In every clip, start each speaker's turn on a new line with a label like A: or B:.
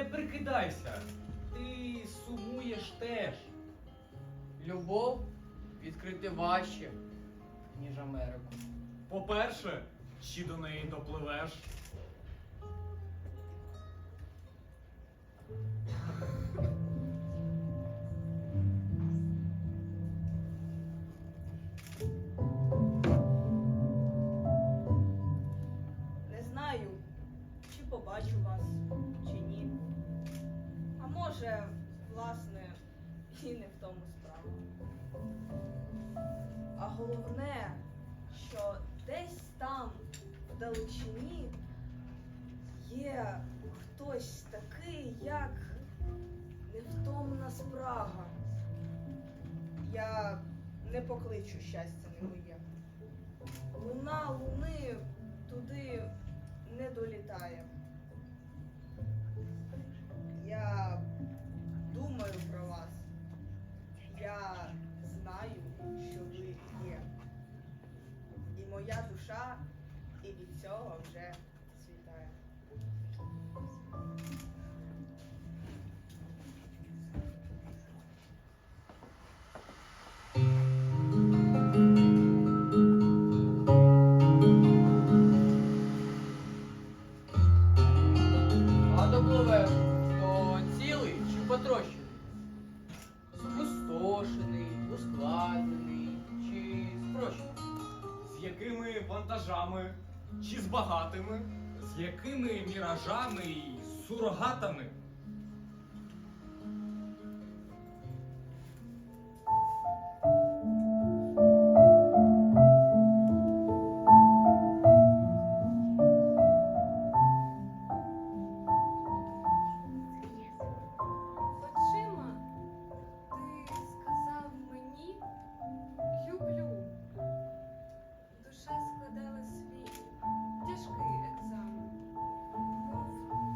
A: не прикидайся, ти сумуєш теж.
B: Любов відкрити важче, ніж Америку.
A: По-перше, чи до неї допливеш?
C: Не покличу щастя не моє. Луна луни туди не долітає. Я думаю про вас. Я знаю, що ви є. І моя душа і від цього вже світає.
A: Якими
D: і сурогатами?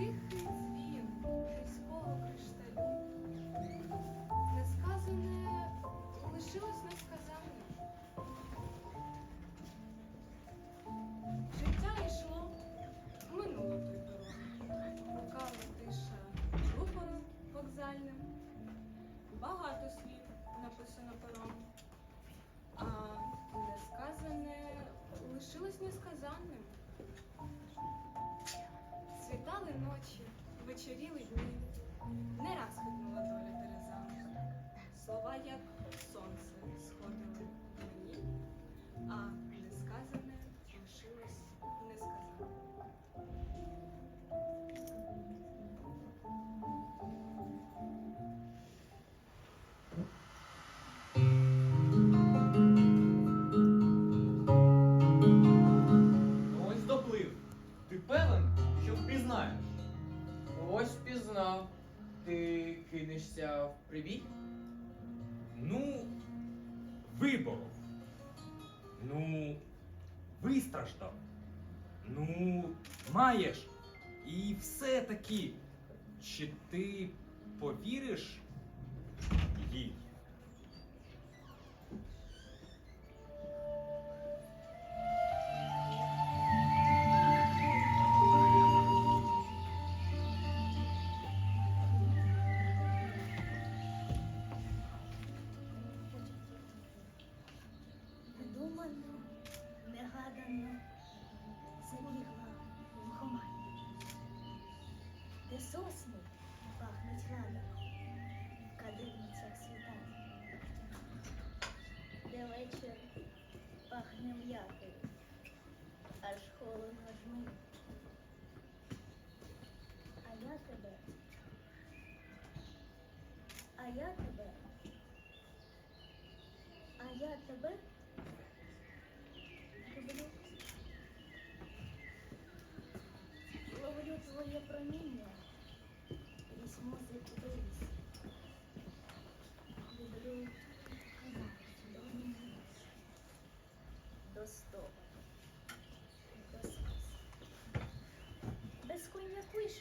E: Тихий дзвін гірського кришталю. Несказане лишилось несказаним. Життя йшло, минуло той дорогу. Гукала тиша рупором вокзальним. Багато слів написано пером. А несказане лишилось несказаним. Вечоріли дні. Не раз хитнула доля терезами. Слова, як сонце, сходили мені, а
B: кинешся?
D: Ну, виборов. Ну, вистраждав. Ну, маєш. І все-таки, чи ти повіриш
F: пахне м'якою, аж холодно жмить. А я тебе, а я тебе, а я тебе люблю. Ловлю твоє проміння, крізь музику виріс.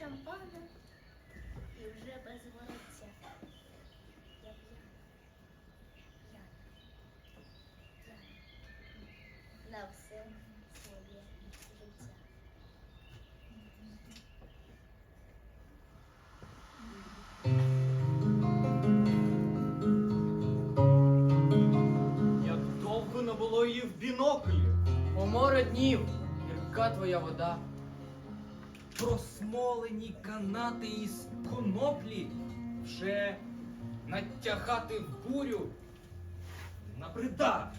F: шампана і вже без вороття. Я на все своє життя.
C: Як довго не було її в біноклі, по море днів, яка твоя вода.
E: Просмолені канати із коноплі вже натягати бурю набрида.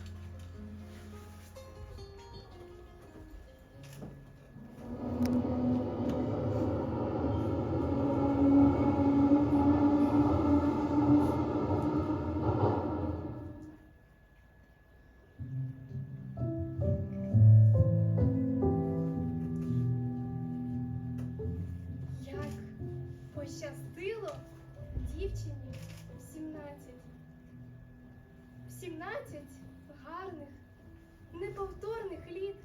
G: 14 гарних, неповторних літ.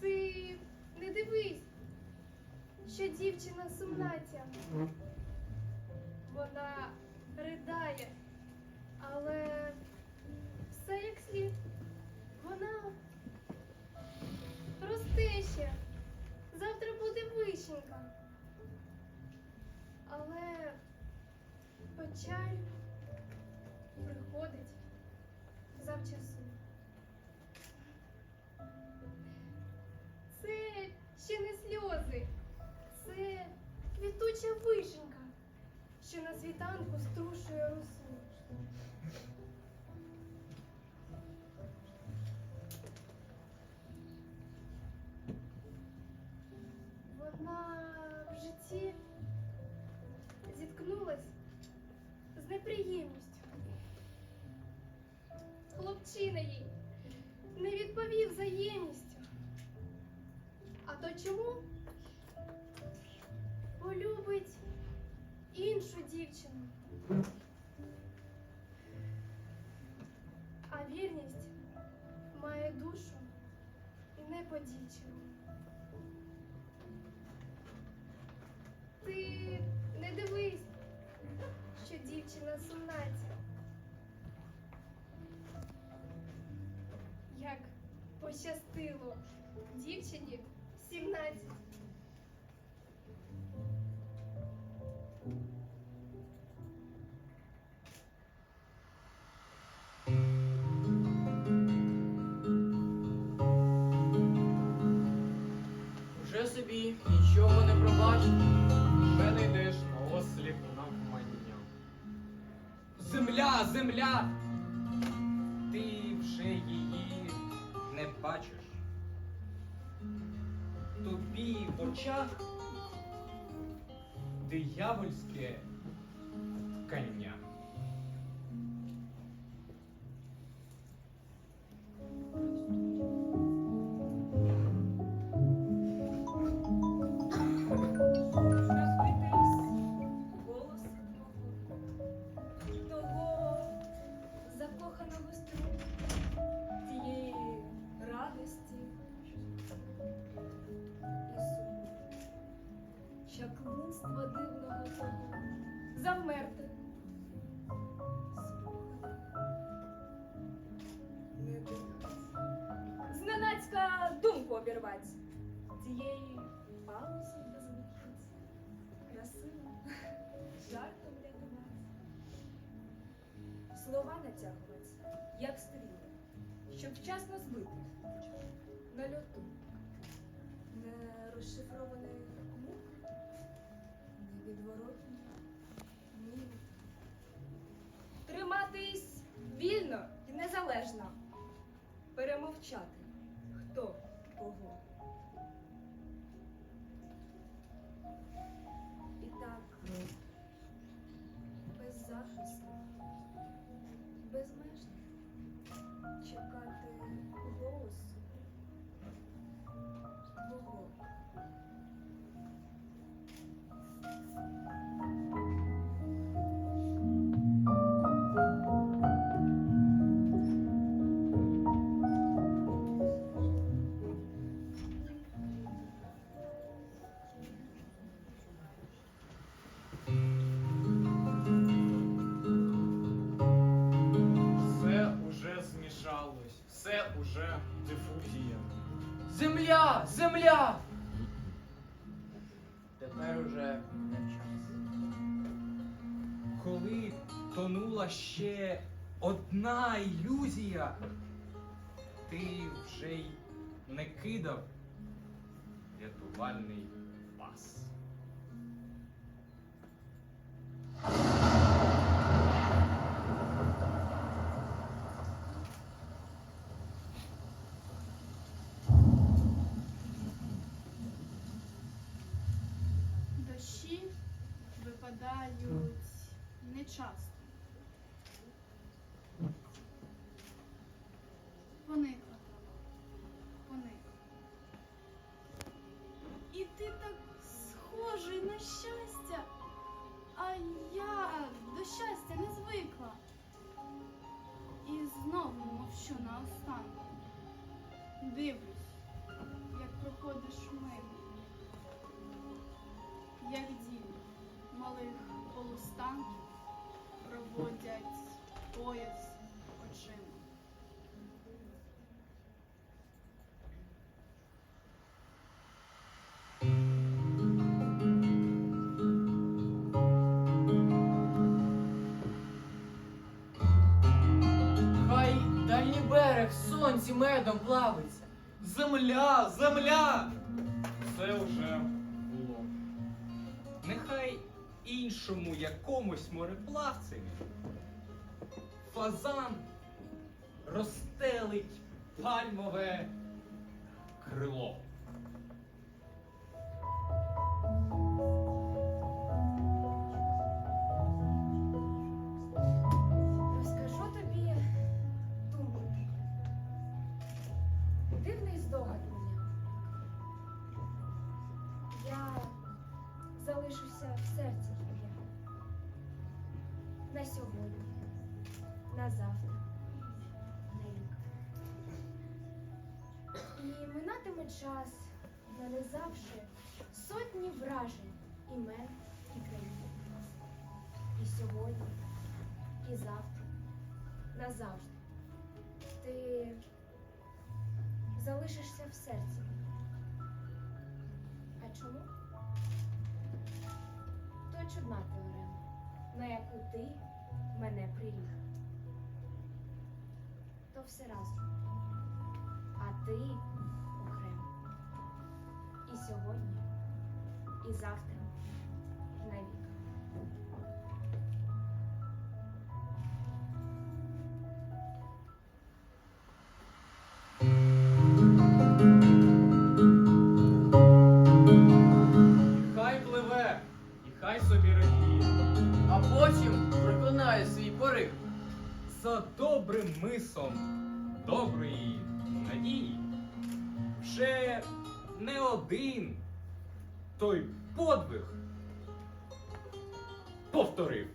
G: Ти не дивись, що дівчина сумна ця. Вона ридає, але все як слід. Вона росте ще. Завтра буде вишенька. Але печаль приходить завчасу. Це ще не сльози, це квітуча вишенька, що на світанку струшує росу. Вона в житті зіткнулась з неприємністю. Дівчина сумнаця. Як
E: Земля, земля! Ти вже її не бачиш. Тобі в очах диявольське кання.
C: Земля! Земля! Тепер уже не час.
E: Коли тонула ще одна ілюзія,
D: ти вже й не кидав рятувальний пас.
H: Нечасто. Поникла поникла. І ти так схожий на щастя, а я до щастя не звикла. І знову мовчу наостанку. Дивлюсь, як проходиш мимо як діти малих полустанків проводять пояс очима.
C: Хай дальній берег сонці медом плавиться.
A: Земля, земля!
D: Це вже було. Нехай іншому якомусь мореплавцеві фазан розстелить пальмове крило.
E: Розкажу тобі думку. Дивний здогад мене. Я залишуся в серці. Сьогодні, на завтра, на рік. І минатиме час, нанизавши сотні вражень, імен і країн. І сьогодні і завтра, назавжди. Ти залишишся в серці. А чому? То чудна теорема, на яку ти мене приріг. То все разом. А ти окремо. І сьогодні, і завтра,
D: добрим мисом доброї надії вже не один той подвиг повторив.